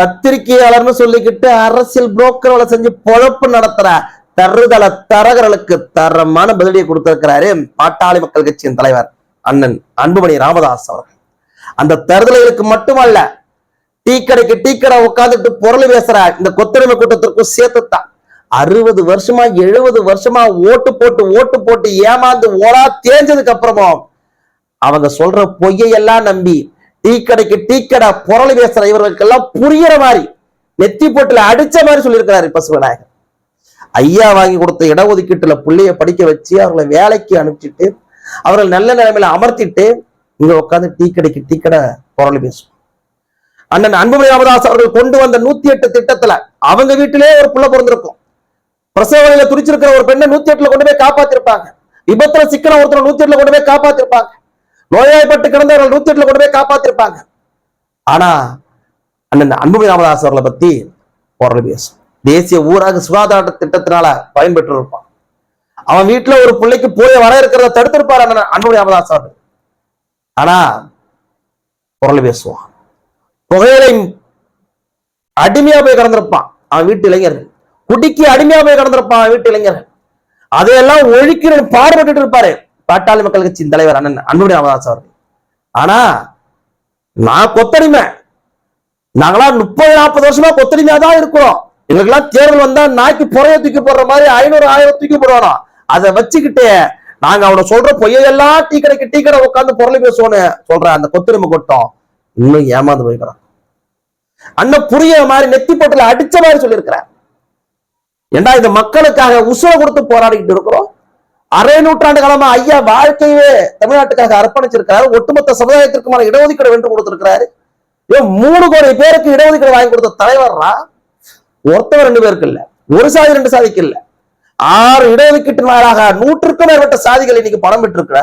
பத்திரிகையாளர்னு சொல்லிக்கிட்டு அரசியல் புரோக்கர் வேலை செஞ்சு பொழப்பு நடத்துற தருதல தரகர்களுக்கு தரமான பதிலடியை கொடுத்திருக்கிறாரு பாட்டாளி மக்கள் கட்சியின் தலைவர் அண்ணன் அன்புமணி ராமதாஸ் அவர்கள். அந்த தருதலைகளுக்கு மட்டுமல்ல டீ கடைக்கு டீ கடை உட்காந்துட்டு பொருள் பேசுற இந்த கொத்தடிமை கூட்டத்திற்கும் சேர்த்துத்தான். அறுபது வருஷமா எழுபது வருஷமா ஓட்டு போட்டு ஓட்டு போட்டு ஏமாந்து ஓடா தேஞ்சதுக்கு அப்புறமும் அவங்க சொல்ற பொய்யையெல்லாம் நம்பி டீ கடைக்கு டீ கடை பொருள் பேசுற இவர்களுக்கெல்லாம் புரியற மாதிரி நெத்தி போட்டுல அடிச்ச மாதிரி சொல்லியிருக்கிறாரு பசுவநாயகர் ஐயா வாங்கி கொடுத்த இடஒதுக்கீட்டுல புள்ளைய படிக்க வச்சு அவர்களை வேலைக்கு அனுப்பிச்சிட்டு அவர்கள் நல்ல நிலைமையில அமர்த்திட்டு இங்க உட்காந்து டீ கடைக்கு டீ கடை பொருள் பேசும் அண்ணன் அன்புமணி ராமதாஸ் அவர்கள் கொண்டு வந்த நூத்தி எட்டு திட்டத்துல அவங்க வீட்டிலேயே ஒரு புள்ள பிறந்திருக்கும். பிரசவ வழியில துடிச்சிருக்கிற ஒரு பெண்ணை நூத்தி எட்டுல கொண்டு போய் காப்பாத்திருப்பாங்க. விபத்துல சிக்கன ஒருத்தர் நூத்தி எட்டுல கொண்டு போய் காப்பாத்திருப்பாங்க. நோயாய்ப்பட்டு கிடந்தவர்கள் நூத்தி எட்டுல கொண்டு போய் காப்பாத்திருப்பாங்க. ஆனா அண்ணன் அன்புமணி ராமதாஸ் அவர்களை பத்தி பொருள் பேசும் தேசிய ஊரக சுகாதார திட்டத்தினால பயன்பெற்று இருப்பான் அவன் வீட்டுல ஒரு பிள்ளைக்கு போய் வர இருக்கிறத தடுத்திருப்பார் அண்ணன் அன்புமணி ராமதாஸ் அவர்கள். ஆனா பொருள் பேசுவான் புகையிலை அடிமையா போய் கடந்திருப்பான். அவன் வீட்டு இளைஞர்கள் குடிக்கு அடிமையா போய் கடந்திருப்பான் அவன் வீட்டு இளைஞர்கள் அதையெல்லாம் ஒழிக்கிற பாடுபட்டு இருப்பாரு. பாட்டாளி மக்கள் கட்சியின் தலைவர் அண்ணன் அன்புமணி ராமதாஸ் அவர்கள். ஆனா நான் கொத்தடிமை. நாங்களா முப்பது நாற்பது வருஷமா கொத்தடிமையா தான் இருக்கிறோம். எங்களுக்கெல்லாம் தேர்தல் வந்தா நாய்க்கு புறைய தூக்கி போடுற மாதிரி ஐநூறு ஆயிரம் தூக்கி போடுவானோ? அதை வச்சுக்கிட்டு நாங்க அவனை சொல்ற பொய்யெல்லாம் டீ கடைக்கு டீ கடை உட்காந்து பொருளை பேசுவோன்னு சொல்ற அந்த கொத்தடிமை கொட்டம் இன்னும் ஏமாந்து போய்க்கிறான் அண்ணன் புரிய மாதிரி நெத்தி போட்டுல அடிச்ச மாதிரி சொல்லியிருக்கிறார். ஏண்டா இந்த மக்களுக்காக உசுவை கொடுத்து போராடிக்கிட்டு இருக்கிறோம்? அரை நூற்றாண்டு காலமா ஐயா வாழ்க்கையே தமிழ்நாட்டுக்காக அர்ப்பணிச்சிருக்கிறாரு. ஒட்டுமொத்த சமுதாயத்திற்குமான இடஒதுக்கீடு வென்று கொடுத்திருக்கிறாரு. மூணு கோடி பேருக்கு இடஒதுக்கீடு வாங்கி கொடுத்த தலைவர்ரா? ஒருத்தவர் ரெண்டு பேருக்கு இல்ல. ஒரு சாதி ரெண்டு சாதிக்கு இல்ல. ஆறு இடஒதுக்கீட்டு நாளாக நூற்றுக்கும் மேற்பட்ட சாதிகள் இன்னைக்கு பணம் பெற்றிருக்கிற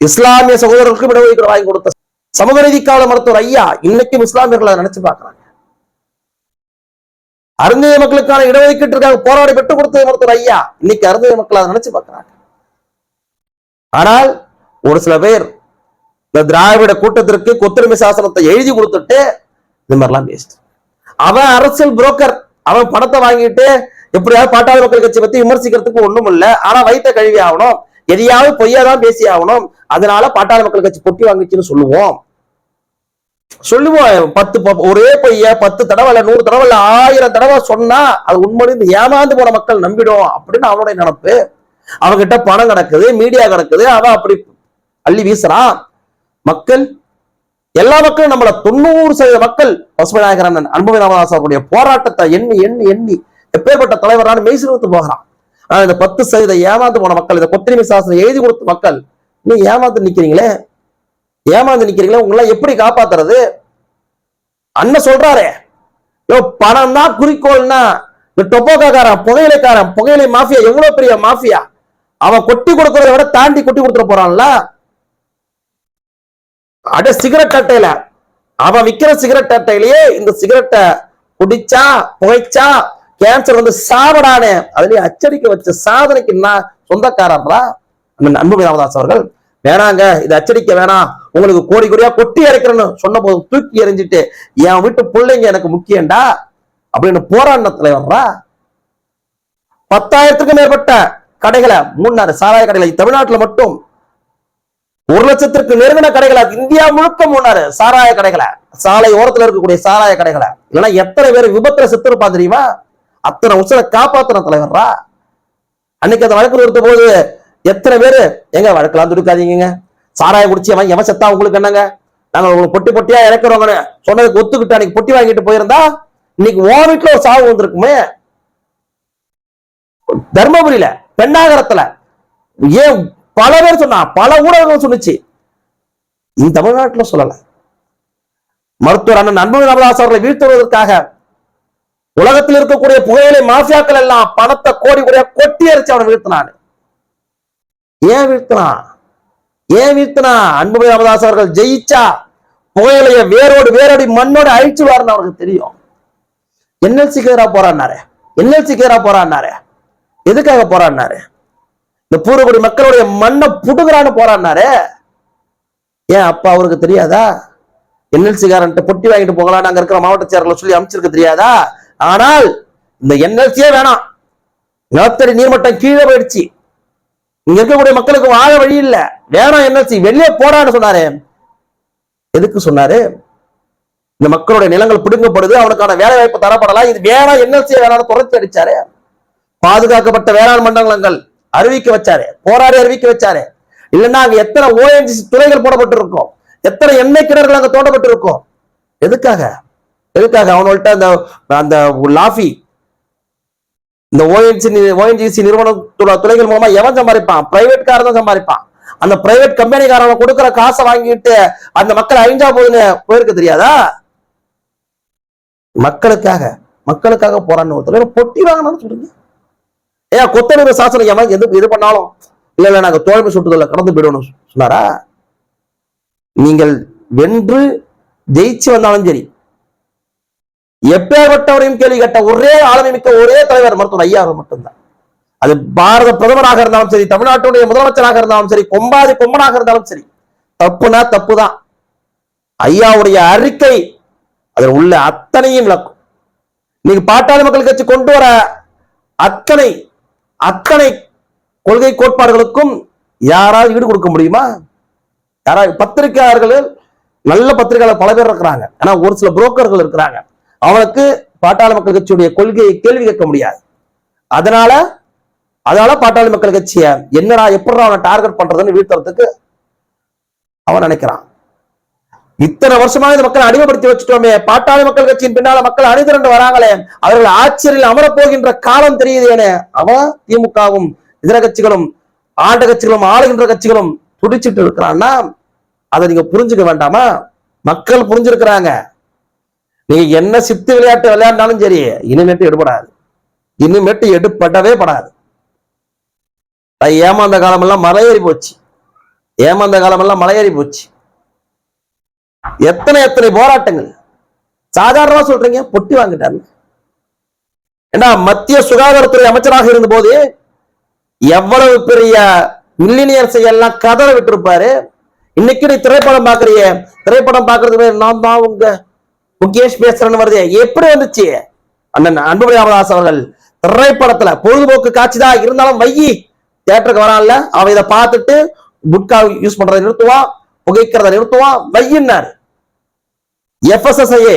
இஸ்லாமிய சகோதரர்களுக்கும் இடஒதுக்கீடு வாங்கி கொடுத்த சமூக ரீதிக்கான மருத்துவர் ஐயா இன்னைக்கும் இஸ்லாமியர்களை நினைச்சு பாக்குறாங்க அருந்திய மக்களுக்கான இடஒதுக்கீட்டிற்காக போராடி பெற்றுக் கொடுத்தது மருத்துவர் ஐயா. இன்னைக்கு அருந்திய மக்கள் அதை நினைச்சு பார்க்கிறாங்க. ஆனால் ஒரு சில பேர் இந்த திராவிட கூட்டத்திற்கு கொத்துரிமை சாசனத்தை எழுதி கொடுத்துட்டு இந்த மாதிரிலாம் பேசிட்டு அவன் அரசியல் புரோக்கர் அவன் பணத்தை வாங்கிட்டு எப்படியாவது பாட்டாளி மக்கள் கட்சி பத்தி விமர்சிக்கிறதுக்கு ஒண்ணும் இல்லை. ஆனா வைத்த கழுவி ஆகணும். எதையாவது பொய்யாதான் பேசி ஆகணும். அதனால பாட்டாளி மக்கள் கட்சி பொட்டி வாங்கிச்சுன்னு சொல்லுவோம். சொல்லுவோம் பத்து ஒரே பொய்ய பத்து தடவை இல்ல நூறு தடவை இல்ல ஆயிரம் தடவை சொன்னா அது உண்மையிலிருந்து ஏமாந்து போன மக்கள் நம்பிடும் அப்படின்னு அவனுடைய நினப்பு. அவன்கிட்ட பணம் கிடக்குது மீடியா கிடக்குது அவன் அப்படி அள்ளி வீசுறான் மக்கள் எல்லா மக்களும் நம்மள தொண்ணூறு சதவீத மக்கள் பசுமநாயகரன் அண்ணன் அன்புமணி ராமதாஸ் போராட்டத்தை எண்ணி எண்ணி எண்ணி எப்பேற்பட்ட தலைவரான மெய்சிலுத்து போகிறான். ஆனா இந்த பத்து சதவீத ஏமாந்து போன மக்கள் இந்த கொத்திரிமை சாசனம் எழுதி கொடுத்த மக்கள் நீ ஏமாந்து நிக்கிறீங்களே? ஏமாந்து நிக்கிறீங்களா? உங்களை எப்படி காப்பாத்துறது? அண்ணன் சொல்றாரே. யோ பணம் தான் குறிக்கோள்னா இந்த டொப்போக்காரன் புகையிலைக்காரன் புகையிலை மாஃபியா எவ்வளவு பெரிய மாஃபியா? அவன் கொட்டி கொடுக்கறத விட தாண்டி கொட்டி கொடுத்துட போறான்ல? அட சிகரெட் அட்டையில. அவன் விக்கிற சிகரெட் அட்டையிலேயே இந்த சிகரெட்டை குடிச்சா புகைச்சா கேன்சர் வந்து சாவடானே. அதுலயே அச்சடிக்க வச்ச சாதனைக்கு நான் சொந்தக்காரர்ரா அண்ணன் அன்புமணி ராமதாஸ் அவர்கள் வேணாங்க இதை அச்சடிக்க வேணாம். உங்களுக்கு கோடி கோடியா கொட்டி இறக்கிறேன்னு சொன்ன போது தூக்கி எறிஞ்சிட்டு என் வீட்டு பிள்ளைங்க எனக்கு முக்கியம்டா அப்படின்னு போராடின தலைவர்ரா பத்தாயிரத்துக்கும் மேற்பட்ட கடைகளை மூணாறு சாராய கடைகளை தமிழ்நாட்டுல மட்டும் ஒரு லட்சத்திற்கு நெருங்கின கடைகளை இந்தியா முழுக்க மூணாரு சாராய கடைகளை சாலை ஓரத்துல இருக்கக்கூடிய சாராய கடைகளை. இல்லைன்னா எத்தனை பேர் விபத்துல செத்துருப்பா தெரியுமா? அத்தனை உசரை காப்பாத்தின தலைவர்ரா அன்னைக்கு அந்த வழக்கு நிறுத்த போது எத்தனை பேரு? எங்க வழக்கெல்லாம் துடுக்காதீங்க சாராய குடிச்சு அவன் எவன் செத்தா உங்களுக்கு என்னங்க? நாங்க உங்களுக்கு பொட்டி பொட்டியா இறக்குறோங்கன்னு சொன்னதுக்கு ஒத்துக்கிட்டு அன்னைக்கு பொட்டி வாங்கிட்டு போயிருந்தா இன்னைக்கு ஓ வீட்டுல ஒரு சாவு வந்திருக்குமே. தர்மபுரியில பெண்ணாகரத்துல. ஏன் பல பேர் சொன்னா பல ஊடகங்கள் சொன்னுச்சு. இது தமிழ்நாட்டுல சொல்லல. மருத்துவர் அண்ணன் நண்பர் ராமதாஸ் அவர்களை வீழ்த்துவதற்காக உலகத்தில் இருக்கக்கூடிய புகையிலை மாஃபியாக்கள் எல்லாம் பணத்தை கோடி கோடியா கொட்டி அரிச்சு அவனை வீழ்த்தினான். ஏன் வீழ்த்தினான் ஏன் வீழ்த்தினா? அன்புமணி ராமதாஸ் அவர்கள் ஜெயிச்சா புகையிலைய வேரோடு வேரோடி மண்ணோடு அழிச்சுவாருன்னு அவருக்கு தெரியும். என்எல்சி கேரா போறான்னாரு என்எல்சி கேரா போறான்னாரு எதுக்காக போறான்னாரு இந்த பூர்வகுடி மக்களுடைய மண்ணை புடுங்குறான்னு போறான்னாரு ஏன் அப்பா அவருக்கு தெரியாதா? என்எல்சி காரன்ட்டு பொட்டி வாங்கிட்டு போகலாம் அங்க இருக்கிற மாவட்ட செயலர்களை சொல்லி அமைச்சிருக்க தெரியாதா? ஆனால் இந்த என்எல்சியே வேணாம். நிலத்தடி நீர்மட்டம் கீழே போயிடுச்சு. இங்க இருக்கக்கூடிய மக்களுக்கு வாழ வழி இல்ல. வேணாம் என்எல்சி வெளியே போடான்னு சொன்னாரு. எதுக்கு சொன்னாரு? இந்த மக்களுடைய நிலங்கள் பிடுங்கப்படுது அவனுக்கான வேலை வாய்ப்பு தரப்படலாம். இது வேணாம் என்எல்சி வேணாம் துரத்தி அடிச்சாரு. பாதுகாக்கப்பட்ட வேளாண் மண்டலங்கள் அறிவிக்க வச்சாரு. போராடி அறிவிக்க வச்சாரு. இல்லைன்னா அங்க எத்தனை ஓஎன்ஜிசி துறைகள் போடப்பட்டு இருக்கும் எத்தனை எண்ணெய் கிணறுகள் அங்க தோண்டப்பட்டு இருக்கும் எதுக்காக? எதுக்காக அவனோட அந்த அந்த லாஃபி இந்த ஓஎன்சி ஓஎன்ஜிசி நிறுவன துறைகள் மூலமா எவன் சம்பாதிப்பான்? பிரைவேட் காரன் தான் சம்பாதிப்பான். அந்த பிரைவேட் கம்பெனிக்காரன் கொடுக்குற காசை வாங்கிட்டு அந்த மக்கள் அழிஞ்சா போகுதுன்னு போயிருக்கு தெரியாதா? மக்களுக்காக மக்களுக்காக போராடின ஒரு தலைவர் பொட்டி வாங்கணும்னு சொல்றீங்க. ஏன் கொத்தனூர் சாசனம் எவன் எது இது பண்ணாலும் இல்ல இல்ல நாங்க தோழமை சுட்டுதல்ல கடந்து போயிடணும் சொன்னாரா? நீங்கள் வென்று ஜெயிச்சு வந்தாலும் சரி எப்பேற்பட்டவரையும் கேள்வி கேட்ட ஒரே ஆளுமை மிக்க ஒரே தலைவர் மருத்துவர் ஐயா அவர் மட்டும்தான். அது பாரத பிரதமராக இருந்தாலும் சரி தமிழ்நாட்டுடைய முதலமைச்சராக இருந்தாலும் சரி கொம்பாதி கொம்பனாக இருந்தாலும் சரி தப்புனா தப்புதான். ஐயாவுடைய அறிக்கை அதில் உள்ள அத்தனையும் விளக்கும். நீங்க பாட்டாளி மக்கள் கட்சி கொண்டு வர அத்தனை அத்தனை கொள்கை கோட்பாடுகளுக்கும் யாராவது ஈடு கொடுக்க முடியுமா? யாராவது பத்திரிகையாளர்கள் நல்ல பத்திரிகையாளர் பல பேர் இருக்கிறாங்க. ஆனா ஒரு சில புரோக்கர்கள் இருக்கிறாங்க. அவனுக்கு பாட்டாளி மக்கள் கட்சியுடைய கொள்கையை கேள்வி கேட்க முடியாது. அதனால அதனால பாட்டாளி மக்கள் கட்சிய என்னடா எப்படி அவனை டார்கெட் பண்றதுன்னு வீழ்த்துறதுக்கு அவன் நினைக்கிறான். இத்தனை வருஷமா இந்த மக்களை அடிமைப்படுத்தி வச்சுட்டோமே பாட்டாளி மக்கள் கட்சியின் பின்னால மக்கள் அணிதிரண்டு வராங்களே அவர்கள் ஆட்சியில் அமரப் போகின்ற காலம் தெரியுது என அவன் திமுகவும் இதர கட்சிகளும் ஆண்ட கட்சிகளும் ஆளுகின்ற கட்சிகளும் துடிச்சிட்டு இருக்கிறான்னா அதை நீங்க புரிஞ்சுக்க வேண்டாமா? மக்கள் புரிஞ்சிருக்கிறாங்க. நீங்க என்ன சித்து விளையாட்டு விளையாண்டாலும் சரி இனிமேட்டு எடுபடாது. இனிமேட்டு எடுப்படவே படாது. அது ஏமாந்த காலமெல்லாம் மலையேறி போச்சு. ஏமாந்த காலமெல்லாம் மலையேறி போச்சு. எத்தனை எத்தனை போராட்டங்கள். சாதாரணமா சொல்றீங்க பொட்டி வாங்கிட்டாங்க. ஏன்னா மத்திய சுகாதாரத்துறை அமைச்சராக இருந்த போது எவ்வளவு பெரிய மில்லினியர்ஸை எல்லாம் கதற விட்டுருப்பாரு. இன்னைக்கு நீ திரைப்படம் பாக்குறிய திரைப்படம் பாக்குறதுக்கு நான் தான் உங்க முகேஷ் பேசுறேன்னு வருது. எப்படி வந்துச்சு? அண்ணன் அன்புமணி ராமதாஸ் அவர்கள் திரைப்படத்துல பொழுதுபோக்கு காட்சி தான் இருந்தாலும் வையி தேட்டருக்கு வரான்ல. அவன் இதை பார்த்துட்டு புட்கா யூஸ் பண்றதை நிறுத்துவான் புகைக்கிறத நிறுத்துவான் வையின்னார். எஃப்எஸ்எஸ்ஐஏ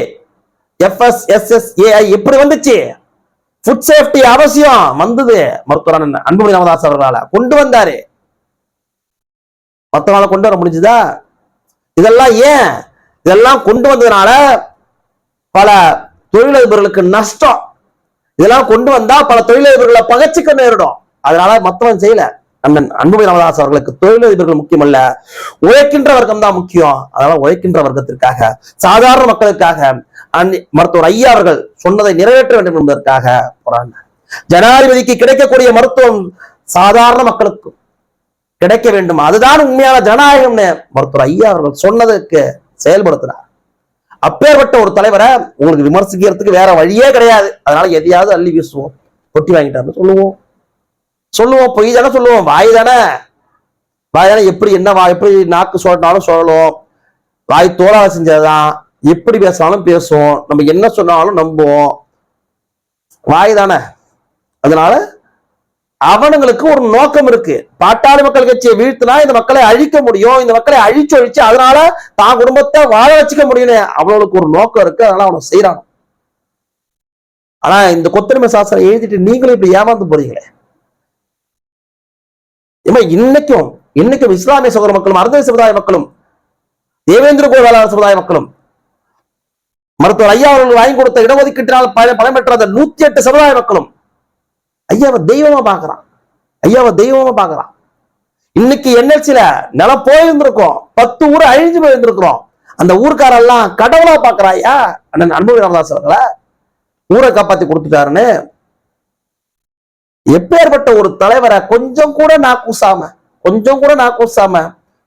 எஃப்எஸ்எஸ்எஸ்ஏஐ எப்படி வந்துச்சு? ஃபுட் சேஃப்டி அவசியம் வந்தது. மருத்துவர் அன்புமணி ராமதாஸ் அவர்களால கொண்டு வந்தாரு. மத்தவங்கள கொண்டு வர முடிஞ்சுதா? இதெல்லாம் ஏன்? இதெல்லாம் கொண்டு வந்ததுனால பல தொழிலதிபர்களுக்கு நஷ்டம். இதெல்லாம் கொண்டு வந்தா பல தொழிலதிபர்களை பகச்சிக்க நேரிடும். அதனால மத்தவன் செய்யல. நம்ம அன்புமணி ராமதாஸ் அவர்களுக்கு தொழிலதிபர்கள் முக்கியம் அல்ல உழைக்கின்ற வர்க்கம் தான் முக்கியம். அதனால உழைக்கின்ற வர்க்கத்திற்காக சாதாரண மக்களுக்காக மருத்துவர் ஐயா அவர்கள் சொன்னதை நிறைவேற்ற வேண்டும் என்பதற்காக போராடினார். ஜனாதிபதிக்கு கிடைக்கக்கூடிய மருத்துவம் சாதாரண மக்களுக்கு கிடைக்க வேண்டும். அதுதான் உண்மையான ஜனநாயகம்னு மருத்துவர் ஐயா அவர்கள் சொன்னதுக்கு செயல்படுத்தினார். அப்பேற்பட்ட ஒரு தலைவரை உங்களுக்கு விமர்சிக்கிறதுக்கு வேற வழியே கிடையாது. அதனால எதையாவது அள்ளி வீசுவோம் கொட்டி வாங்கிட்டாருன்னு சொல்லுவோம். சொல்லுவோம் பொய் தானே சொல்லுவோம். வாய் தானே. வாய் தானே. எப்படி என்ன வா எப்படி நாக்கு சொல்லனாலும் சொல்லலாம் வாய் தோலால செஞ்சதுதான். எப்படி பேசினாலும் பேசுவோம். நம்ம என்ன சொன்னாலும் நம்புவோம். வாய் தானே. அதனால அவனுங்களுக்கு ஒரு நோக்கம் இருக்கு. பாட்டாளி மக்கள் கட்சியை வீழ்த்தினா இந்த மக்களை அழிக்க முடியும். இந்த மக்களை அழிச்சு அழிச்சு அதனால தான் குடும்பத்தை வாழ வச்சுக்க முடியும்னு அவனுக்கு ஒரு நோக்கம் இருக்கு. அதனால அவனை செய்யறான் ஆனா இந்த கொத்தரிமை சாஸ்திரம் எழுதிட்டு நீங்களும் இப்படி ஏமாந்து போறீங்களே? ஏமா இன்னைக்கும் இன்னைக்கும் இஸ்லாமிய சகோதர மக்களும் அர்த்த சமுதாய மக்களும் தேவேந்திர கோவேளாளர் சமுதாய மக்களும் மருத்துவர் ஐயா அவர்கள் வாங்கி கொடுத்த இடஒதுக்கீட்டினால் பல- பலன் பெற்ற அந்த நூத்தி எட்டு சமுதாய மக்களும் ஐயாவை தெய்வமா பாக்குறான் ஐயாவை தெய்வமா பாக்குறான் இன்னைக்கு என்எல்சியில நிலம் போயிருந்திருக்கோம். பத்து ஊர் அழிஞ்சு போயிருந்திருக்கிறோம். அந்த ஊர்க்காரெல்லாம் கடவுளா பாக்குறாயா அண்ணன் அன்பு ராமதாஸ் அவர்களை. ஊரை காப்பாத்தி கொடுத்துட்டாருன்னு எப்பேற்பட்ட ஒரு தலைவரை கொஞ்சம் கூட நாக்கூசாம கொஞ்சம் கூட நாக்கூசாம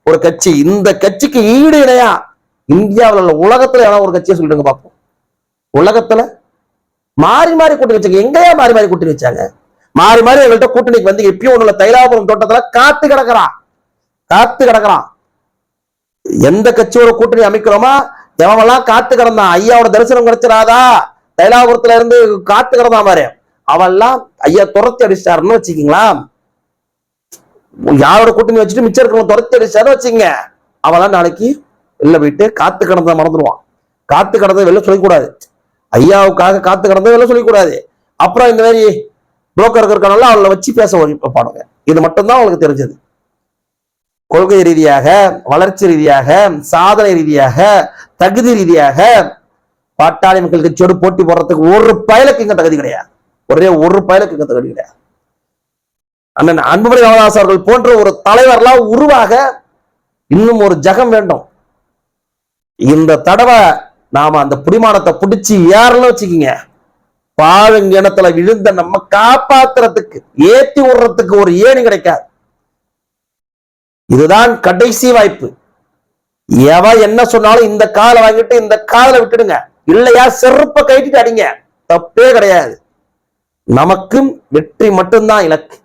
ஒரு கட்சி இந்த கட்சிக்கு ஈடு இணையா இந்தியாவுல உள்ள உலகத்துல ஏதாவது ஒரு கட்சியை சொல்லிடுங்க பார்ப்போம் உலகத்துல மாறி மாறி கூட்டி வச்சாங்க. எங்கேயா மாறி மாறி கூட்டி வச்சாங்க? மாறி மாறி எங்கள்கிட்ட கூட்டணிக்கு வந்து எப்பயும் ஒண்ணுல தைலாபுரம் தோட்டத்துல காத்து கிடக்குறான். காத்து கிடக்குறான். எந்த கட்சியோட கூட்டணி அமைக்கிறோமா எவன்லாம் காத்து கிடந்தான்? ஐயாவோட தரிசனம் கிடைச்சிடாதா? தைலாபுரத்துல இருந்து காத்து கிடந்தான் மாதிரி அவெல்லாம் ஐயா துரத்தி அடிச்சிட்டாருன்னு வச்சுக்கீங்களா? யாரோட கூட்டணி வச்சுட்டு மிச்சம் இருக்கிறவங்க துரத்தி அடிச்சாரு வச்சுங்க அவெல்லாம் நாளைக்கு வெளில போயிட்டு காத்து கிடந்த மறந்துடுவான் காத்து கிடந்த வெளில சொல்லிக்கூடாது. ஐயாவுக்காக காத்து கிடந்த வெளில சொல்லிக்கூடாது. அப்புறம் இந்த மாதிரி புரோக்கர் இருக்கனால அவளை வச்சு பேச வைப்பானுங்க இது மட்டும்தான் அவங்களுக்கு தெரிஞ்சது. கொள்கை ரீதியாக வளர்ச்சி ரீதியாக சாதனை ரீதியாக தகுதி ரீதியாக பாட்டாளி மக்கள் கட்சியோடு போட்டி போடுறதுக்கு ஒரு பயலுக்கு இங்க தகுதி கிடையாது. ஒரே ஒரு பயலுக்கு இங்க தகுதி கிடையாது. அண்ணன் அன்புமணி ராமதாஸ் அவர்கள் போன்ற ஒரு தலைவர்லாம் உருவாக இன்னும் ஒரு ஜகம் வேண்டும். இந்த தடவை நாம அந்த புடிமானத்தை பிடிச்சி ஏறல வச்சுக்கிங்க. பாழுங்கிணத்துல விழுந்த நம்ம காப்பாத்துறதுக்கு ஏத்தி விடுறதுக்கு ஒரு ஏணி கிடைக்காது. இதுதான் கடைசி வாய்ப்பு. எவ என்ன சொன்னாலும் இந்த காலை வாங்கிட்டு இந்த காதல விட்டுடுங்க. இல்லையா செருப்ப கைட்டு அடிங்க தப்பே கிடையாது. நமக்கும் வெற்றி மட்டும்தான் இலக்கு.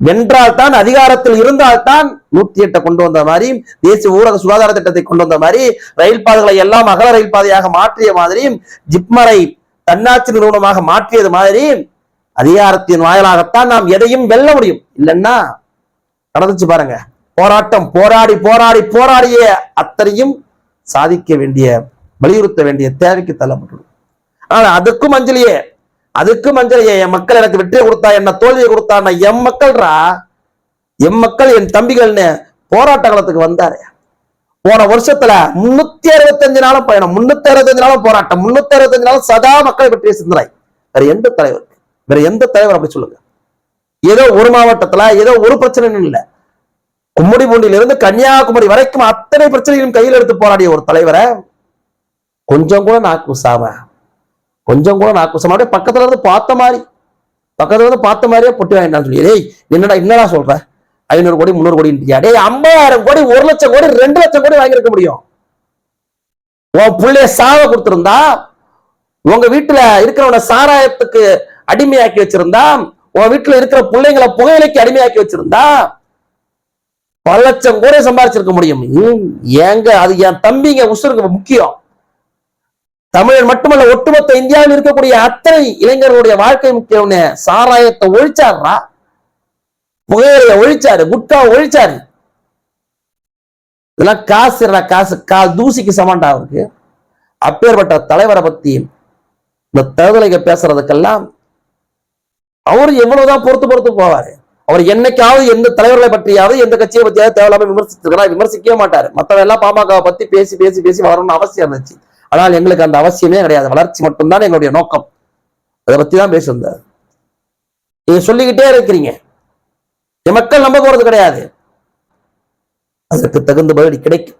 வென்றால் தான் அதிகாரத்தில் இருந்தால் தான் நூத்தி எட்டை கொண்டு வந்த மாதிரி தேசிய ஊரக சுகாதார திட்டத்தை கொண்டு வந்த மாதிரி ரயில் பாதைகளை எல்லாம் அகல ரயில் பாதையாக மாற்றிய மாதிரியும் ஜிப்மரை தன்னாட்சி நிறுவனமாக மாற்றியது மாதிரி அதிகாரத்தின் வாயிலாகத்தான் நாம் எதையும் வெல்ல முடியும். இல்லைன்னா நடந்துச்சு பாருங்க. போராட்டம் போராடி போராடி போராடிய அத்தனையும் சாதிக்க வேண்டிய வலியுறுத்த வேண்டிய தேவைக்கு தள்ளப்பட்டுள்ளது ஆனா அதுக்கும் அஞ்சலியே அதுக்கும் அஞ்சலியே என் மக்கள் எனக்கு வெற்றியை கொடுத்தா என்ன தோல்வியை கொடுத்தா என் மக்கள்ரா என் மக்கள் என் தம்பிகள்னு போராட்ட காலத்துக்கு வந்தாரு. போன வருஷத்துல முன்னூத்தி அறுபத்தஞ்சு நாளும் பயணம் முன்னூத்தி அறுபத்தஞ்சு நாளும் போராட்டம் முன்னூத்தி அறுபத்தஞ்சு நாளும் சதா மக்களை பற்றிய சிந்தனை வேற எந்த தலைவர்? வேற எந்த தலைவர் அப்படி சொல்லுங்க? ஏதோ ஒரு மாவட்டத்துல ஏதோ ஒரு பிரச்சனையும் இல்லை. கும்மிடிபூண்டியிலிருந்து கன்னியாகுமரி வரைக்கும் அத்தனை பிரச்சனைகளும் கையில் எடுத்து போராடிய ஒரு தலைவரை கொஞ்சம் கூட நாக்குசாம கொஞ்சம் கூட நாக்குசாம அப்படியே பக்கத்துல இருந்து பார்த்த மாதிரி பக்கத்துல இருந்து பார்த்த மாதிரியே பொட்டி வாங்கிட்டான்னு சொல்லி ஏய் என்னடா என்னடா சொல்ற? ஐநூறு கோடி முந்நூறு கோடி டே ஐம்பதாயிரம் கோடி ஒரு லட்சம் கோடி ரெண்டு லட்சம் கோடி வாங்கியிருக்க முடியும். உன் புள்ளைய சாவை கொடுத்திருந்தா உங்க வீட்டுல இருக்கிறவன சாராயத்துக்கு அடிமையாக்கி வச்சிருந்தா உன் வீட்டுல இருக்கிற பிள்ளைங்களை புகையிலைக்கு அடிமையாக்கி வச்சிருந்தா பல லட்சம் கோடி சம்பாதிச்சிருக்க முடியும். ஏங்க அது என் தம்பிங்க உசுருக்கு முக்கியம். தமிழர் மட்டுமல்ல ஒட்டுமொத்த இந்தியாவில் இருக்கக்கூடிய அத்தனை இளைஞர்களுடைய வாழ்க்கை முக்கியம்னு சாராயத்தை ஒழிச்சாடுறா புகையிலைய ஒழிச்சாரு குட்கா ஒழிச்சாரு. இதெல்லாம் காசு காசு? கா தூசிக்கு சமாண்டா அவருக்கு. அப்பேற்பட்ட தலைவரை பத்தி இந்த தேர்தலைங்க பேசுறதுக்கெல்லாம் அவர் எவ்வளவுதான் பொறுத்து பொறுத்து போவாரு. அவர் என்னைக்காவது எந்த தலைவர்களை பற்றியாவது எந்த கட்சியை பற்றியாவது தேவையில்லாம விமர்சிச்சிருக்கிறா விமர்சிக்கவே மாட்டாரு. மத்தவங்க எல்லாம் பாமகவை பத்தி பேசி பேசி பேசி வரணும்னு அவசியம் இருந்துச்சு. ஆனால் எங்களுக்கு அந்த அவசியமே கிடையாது. வளர்ச்சி மட்டும்தான் எங்களுடைய நோக்கம். அதை பத்தி தான் பேசியிருந்தார். நீங்க சொல்லிக்கிட்டே இருக்கிறீங்க. மக்கள் நம்ப போறது கிடையாது. அதற்கு தகுந்த பதிலடி கிடைக்கும்.